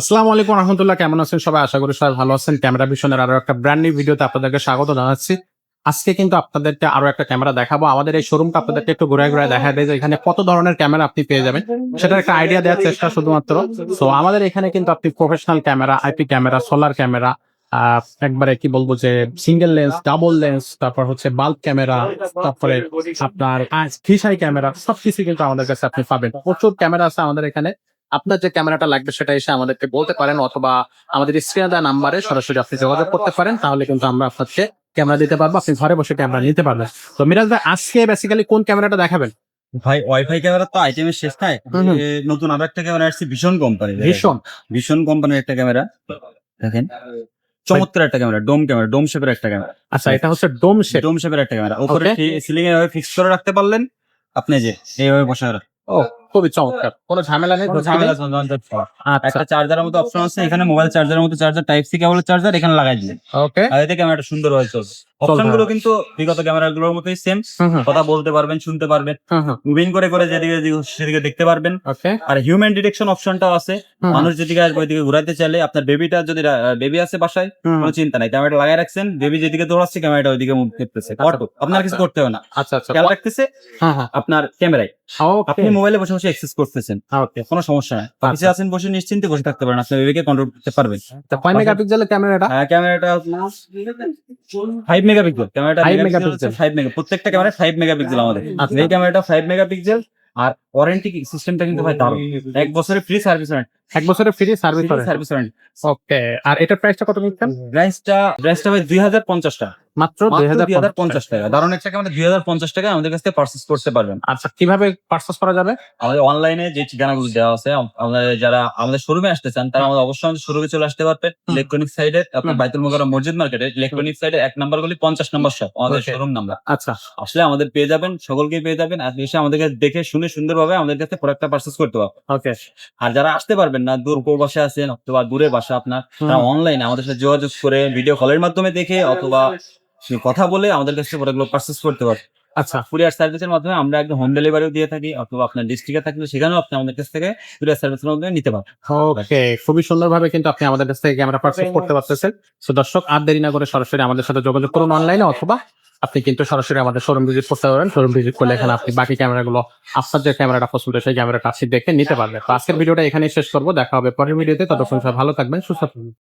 আসসালামু আলাইকুম রহমতুল্লাহ, কেমন আছেন সবাই? আশা করি সবাই ভালো আছেন। ক্যামেরা ভিশনের আরও একটা ব্র্যান্ড নিউ ভিডিওতে আপনাদেরকে স্বাগত জানাচ্ছি। আজকে কিন্তু আপনাদেরকে আরও একটা ক্যামেরা দেখাবো। আমাদের এই শোরুমটা আপনাদেরকে একটু ঘুরে ঘুরে দেখা দেয় যে এখানে কত ধরনের ক্যামেরা আপনি পেয়ে যাবেন। সেটার একটা আইডিয়া দেওয়ার চেষ্টা শুধুমাত্র। সো আমাদের এখানে কিন্তু আপনি professional camera IP camera solar camera একবারে কি বলব যে সিঙ্গেল লেন্স ডাবল লেন্স তারপর হচ্ছে বাল্ব ক্যামেরা, তারপরে আপনার ফিসাই ক্যামেরা, সবকিছু কিন্তু আমাদের কাছে আপনি পাবেন। প্রচুর ক্যামেরা আছে আমাদের এখানে। আপনার যে ক্যামেরাটা লাগবে সেটা এসে আমাদেরকে বলতে পারেন অথবা আমাদের স্ক্রিনে দেওয়া নাম্বারে সরাসরি আপনি যোগাযোগ করতে পারেন তাহলে কিন্তু আমরা আপনাকে ক্যামেরা দিতে পারব আপনি ঘরে বসে ক্যামেরা নিতে পারবেন। তো মিরাজ ভাই আজকে বেসিক্যালি কোন ক্যামেরাটা দেখাবেন? ভাই ওয়াইফাই ক্যামেরা তো আইটেমের শেষ নাই। নতুন আরও একটা ক্যামেরা আসছে ভীষণ কোম্পানি ভীষণ ভীষণ কোম্পানির একটা ক্যামেরা। দেখেন। চমৎকার একটা ক্যামেরা ডোম ক্যামেরা ডোম শেপের একটা ক্যামেরা। আচ্ছা এটা হচ্ছে ডোম শেপ। ডোম শেপের একটা ক্যামেরা। উপরে সিলিং এ ফিক্স করে রাখতে পারলেন। আপনি যে এইভাবে বসে ও। খুবই চমৎকার। কোনো ঝামেলা নেই ঝামেলা। আচ্ছা। একটা চার্জারের মতো অপশন আছে এখানে মোবাইল চার্জারের মতো charger type C cable charger এখানে লাগাই দিলেন ওকে আর এতে ক্যামেরাটা সুন্দর হয়ে চলবে। অপশনগুলো কিন্তু বিগত ক্যামেরা গুলোর মতোই সেম কথা বলতে পারবেন শুনতে পারবেন। মুভিং করে করে যেদিকে সেদিকে দেখতে পারবেন। আর হিউম্যান ডিটেকশন অপশনটাও আছে। মানুষ যেদিকে আসবে ওইদিকে ঘুরাইতে চাইলে আপনার বেবিটা যদি বেবি আছে বাসায় কোনো চিন্তা নাই। ক্যামেরাটা লাগাই রাখছেন বেবি যেদিকে দৌড়াচ্ছে ক্যামেরাটা ওইদিকে মুভ করতেছে। আপনার কিছু করতে হবে না। আচ্ছা আচ্ছা। খেয়াল রাখতেছে হ্যাঁ হ্যাঁ। আপনার ক্যামেরায় আপনি মোবাইলে বসে বসে অ্যাক্সেস করতেছেন। কোনো সমস্যা নাই। অফিসে আছেন বসে নিশ্চিন্তে বসে থাকতে পারেন আপনার বেবিকে কন্ট্রোল করতে পারবেন। তা কয় মেগাপিক্সেলের ক্যামেরাটা হ্যাঁ ক্যামেরাটা ফাইভ মেগাপিক্সেল ক্যামেরাটা 5 মেগাপিক্সেল মেগাপিক্সেল। ফাইভ মেগা প্রত্যেকটা ক্যামেরা ফাইভ মেগাপিক্সেল আমাদের। আচ্ছা। এই ক্যামেরাটা ফাইভ মেগাপিক্সেল আর ওয়ারেন্টি সিস্টেমটা কিন্তু ভাই দারুণ। এক বছরের ফ্রি সার্ভিস ওয়ারেন্টি এক বছরের free service service warranty okay আর এটার প্রাইসটা কত নিচ্ছেন? প্রাইসটা প্রাইসটা ভাই দুই হাজার পঞ্চাশ টাকা। মাত্র দুই হাজার পঞ্চাশ টাকা। দারুণ একটা ক্যামেরা দুই হাজার পঞ্চাশ টাকা আমাদের কাছ থেকে পার্চেস করতে পারবেন। আচ্ছা কীভাবে পারচেস করা যাবে? আমাদের অনলাইনে যে ঠিকানাগুলো দেওয়া আছে আমাদের যারা আমাদের শোরুমে আসতে চান তারা আমাদের অবশ্যই আমাদের শোরুমে চলে আসতে পারবেন ইলেকট্রনিক সাইডে আপনার হুম। বাইতুল মোকাররম মসজিদ মার্কেটে ইলেকট্রনিক সাইডে এক নাম্বার গুলি পঞ্চাশ নম্বর শপ আমাদের শোরুম নাম্বার আচ্ছা। আসলে আমাদের পেয়ে যাবেন সকলকে পেয়ে যাবেন আর এসে আমাদেরকে দেখে শুনে সুন্দরভাবে আমাদের কাছে প্রোডাক্টটা পার্চেস করতে পারবেন। ওকে আর যারা আসতে পারবেন না দূর বাসে আছেন অথবা দূরে বাসা আপনার তারা অনলাইনে আমাদের সাথে যোগাযোগ করে ভিডিও কলের মাধ্যমে দেখে অথবা কথা বলে আমাদের কাছে প্রোডাক্টগুলো পার্চেস করতে পারবেন আচ্ছা। কুরিয়ার সার্ভিসের মাধ্যমে আমরা একদম হোম ডেলিভারিও দিয়ে থাকি অথবা আপনার ডিস্ট্রিক্টে থাকলে সেখানেও আপনি আমাদের কাছ থেকে কুরিয়ার সার্ভিসের মাধ্যমে নিতে পারবেন। ওকে খুবই সুন্দরভাবে কিন্তু আপনি আমাদের কাছ থেকে ক্যামেরা পারচেস করতে পারতেছেন। তো দর্শক আর দেরি না করে সরাসরি আমাদের সাথে যোগাযোগ করুন অনলাইনে অথবা আপনি কিন্তু সরাসরি আমাদের শোরুম ভিজিট করতে পারেন শোরুম ভিজিট করলে এখানে আপনি বাকি ক্যামেরাগুলো আপনার যে ক্যামেরাটা পছন্দ সেই ক্যামেরাটা আপনি দেখে নিতে পারবেন। তো আজকের ভিডিওটা এখানেই শেষ করব। দেখা হবে পরের ভিডিওতে। ততক্ষণ সবাই ভালো থাকবেন সুস্থ থাকবেন।